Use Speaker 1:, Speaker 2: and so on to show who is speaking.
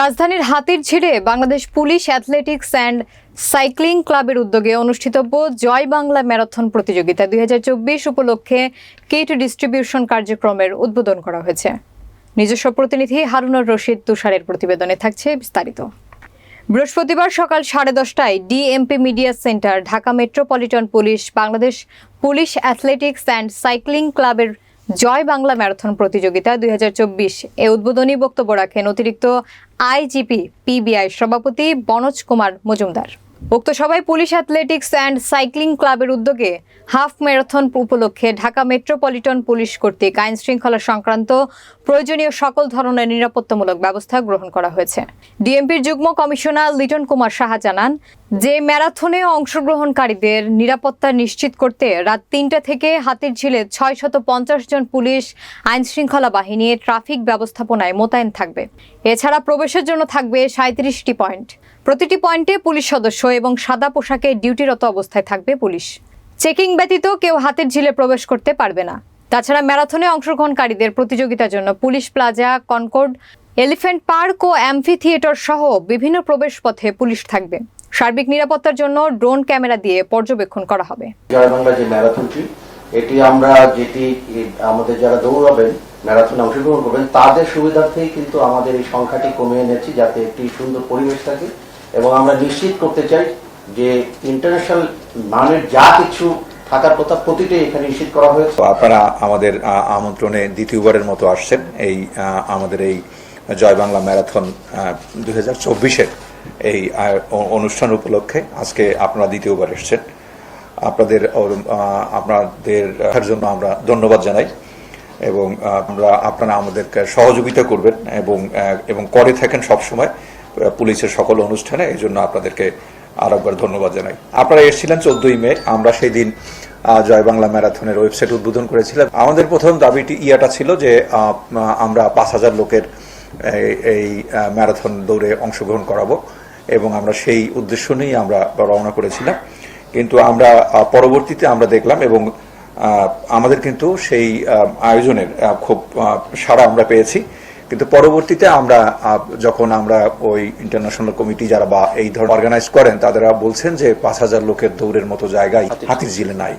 Speaker 1: রাজধানীর হাতির ঝিড়ে Bangladesh police athletics and cycling ক্লাবের উদ্যোগে অনুষ্ঠিতব্য জয় বাংলা ম্যারাথন প্রতিযোগিতা দু হাজার চব্বিশ উপলক্ষে কিট ডিস্ট্রিবিউশন কার্যক্রমের উদ্বোধন করা হয়েছে। নিজস্ব প্রতিনিধি হারুনুর রশিদ তুষারের প্রতিবেদনে থাকছে বিস্তারিত। বৃহস্পতিবার সকাল সাড়ে দশটায় DMP media centre Dhaka metropolitan police, Bangladesh police athletics and cycling ক্লাবের জয় বাংলা ম্যারাথন প্রতিযোগিতা দুই হাজার চব্বিশ এ উদ্বোধনী বক্তব্য রাখেন অতিরিক্ত আইজিপি পিবিআই সভাপতি বনজ কুমার মজুমদার। উক্ত সভায় পুলিশ, অ্যাথলেটিক্স অ্যান্ড সাইক্লিং ক্লাবের উদ্যোগে হাফ ম্যারাথন উপলক্ষে ঢাকা মেট্রোপলিটন পুলিশ কর্তৃক আইন শৃঙ্খলা সংক্রান্ত প্রয়োজনীয় সকল ধরনের নিরাপত্তামূলক ব্যবস্থা গ্রহণ করা হয়েছে। ডিএমপির যুগ্ম কমিশনার লিটন কুমার সাহা জানান যে ম্যারাথনে অংশগ্রহণকারীদের নিরাপত্তা নিশ্চিত করতে রাত তিনটা থেকে হাতির ঝিলে ছয় শত পঞ্চাশ জন পুলিশ আইন শৃঙ্খলা বাহিনী, ট্রাফিক ব্যবস্থাপনায় মোতায়েন থাকবে। এছাড়া প্রবেশের জন্য থাকবে সাঁত্রিশটি পয়েন্ট। প্রতিটি পয়েন্টে পুলিশ সদস্য এবং সাদা পোশাকে ডিউটিরত অবস্থায় থাকবে পুলিশ। চেকিং ব্যতীত কেউ হাতের ঝিলে প্রবেশ করতে পারবে না। তাছাড়া ম্যারাথনে অংশগ্রহণকারীদের প্রতিযোগিতার জন্য police plaza Concord elephant park ও অ্যাম্ফি থিয়েটার সহ বিভিন্ন প্রবেশ পথে পুলিশ থাকবে। সার্বিক নিরাপত্তার জন্য ড্রোন ক্যামেরা দিয়ে পর্যবেক্ষণ করা হবে।
Speaker 2: জয়বাংলা যে ম্যারাথনটি এটি আমরা যেটি আমাদের যারা দৌড়াবেন ম্যারাথনে অংশগ্রহণ করবেন তাদের সুবিধার্থেই কিন্তু আমাদের এই সংখ্যাটি কমিয়ে এনেছি যাতে একটি সুন্দর পরিবেশ থাকে। এবং আমরা নিশ্চিত করতে চাই যে ইন্টারন্যাশনাল মানের যা কিছু থাকার কথা প্রতিটি এখানে নিশ্চিত করা হয়েছে।
Speaker 3: তো আপনারা আমাদের আহ, আমন্ত্রণে দ্বিতীয়বারের মতো আসছেন এই আহ, আমাদের এই জয় বাংলা ম্যারাথন দুই হাজার চব্বিশের এই অনুষ্ঠান উপলক্ষে আজকে আপনারা দ্বিতীয়বার এসছেন। আপনাদের আপনাদের জন্য আমরা ধন্যবাদ জানাই এবং আমরা, আপনারা আমাদেরকে সহযোগিতা করবেন এবং এবং করে থাকেন সবসময় পুলিশের সকল অনুষ্ঠানে। এই জন্য আপনাদেরকে আরেকবার ধন্যবাদ জানাই। আপনারা এসেছিলেন চোদ্দই মে, আমরা সেই দিন জয় বাংলা ম্যারাথনের ওয়েবসাইট উদ্বোধন করেছিলাম। আমাদের প্রথম দাবিটি ইয়াটা ছিল যে আমরা পাঁচ হাজার লোকের এই ম্যারাথন দৌড়ে অংশগ্রহণ করাবো। এবং আমরা সেই উদ্দেশ্য নিয়েই আমরা রওনা করেছিলাম। কিন্তু আমরা পরবর্তীতে আমরা দেখলাম এবং আমাদের কিন্তু সেই আয়োজনের খুব সাড়া আমরা পেয়েছি। কিন্তু পরবর্তীতে আমরা যখন আমরা ওই ইন্টারন্যাশনাল কমিটি যারা বা এই ধরনের অর্গানাইজ করেন তারা বলছেন যে পাঁচ হাজার লোকের দৌড়ের মতো জায়গায় হাতির ঝিলে নাই।